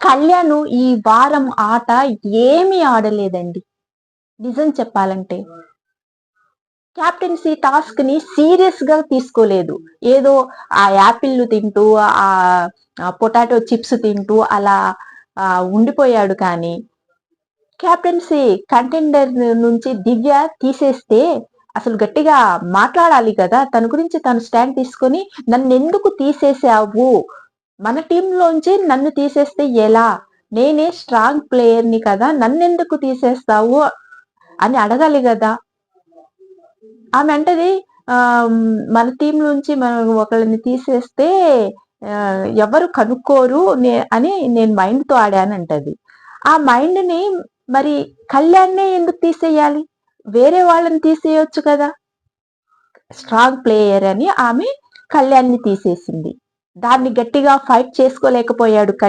కళ్యాణ్ ఈ వారం ఆట ఏమీ ఆడలేదండి. నిజం చెప్పాలంటే. క్యాప్టెన్సీ టాస్క్ని సీరియస్గా తీసుకోలేదు. ఏదో ఆ యాపిల్ తింటూ ఆ పొటాటో చిప్స్ తింటూ అలా ఉండిపోయాడు కానీ క్యాప్టెన్సీ కంటెండర్ నుంచి దివ్య తీసేస్తే అసలు గట్టిగా మాట్లాడాలి కదా. తన గురించి తను స్టాండ్ తీసుకొని నన్ను ఎందుకు తీసేసావు? మన టీంలోంచి నన్ను తీసేస్తే ఎలా? నేనే స్ట్రాంగ్ ప్లేయర్ని కదా నన్ను ఎందుకు తీసేస్తావు అని అడగాలి కదా. ఆమె అంటది మన టీం నుంచి మనం ఒకళ్ళని తీసేస్తే ఎవరు కనుక్కోరు అని నేను మైండ్తో ఆడానంటది ఆ మైండ్ని మరి కళ్యాణ్నే ఎందుకు తీసేయాలి? వేరే వాళ్ళని తీసేయొచ్చు కదా. స్ట్రాంగ్ ప్లేయర్ అని ఆమె కళ్యాణ్ని తీసేసింది. దాన్ని గట్టిగా ఫైట్ చేసుకోలేకపోయాడు కళ్యాణ్.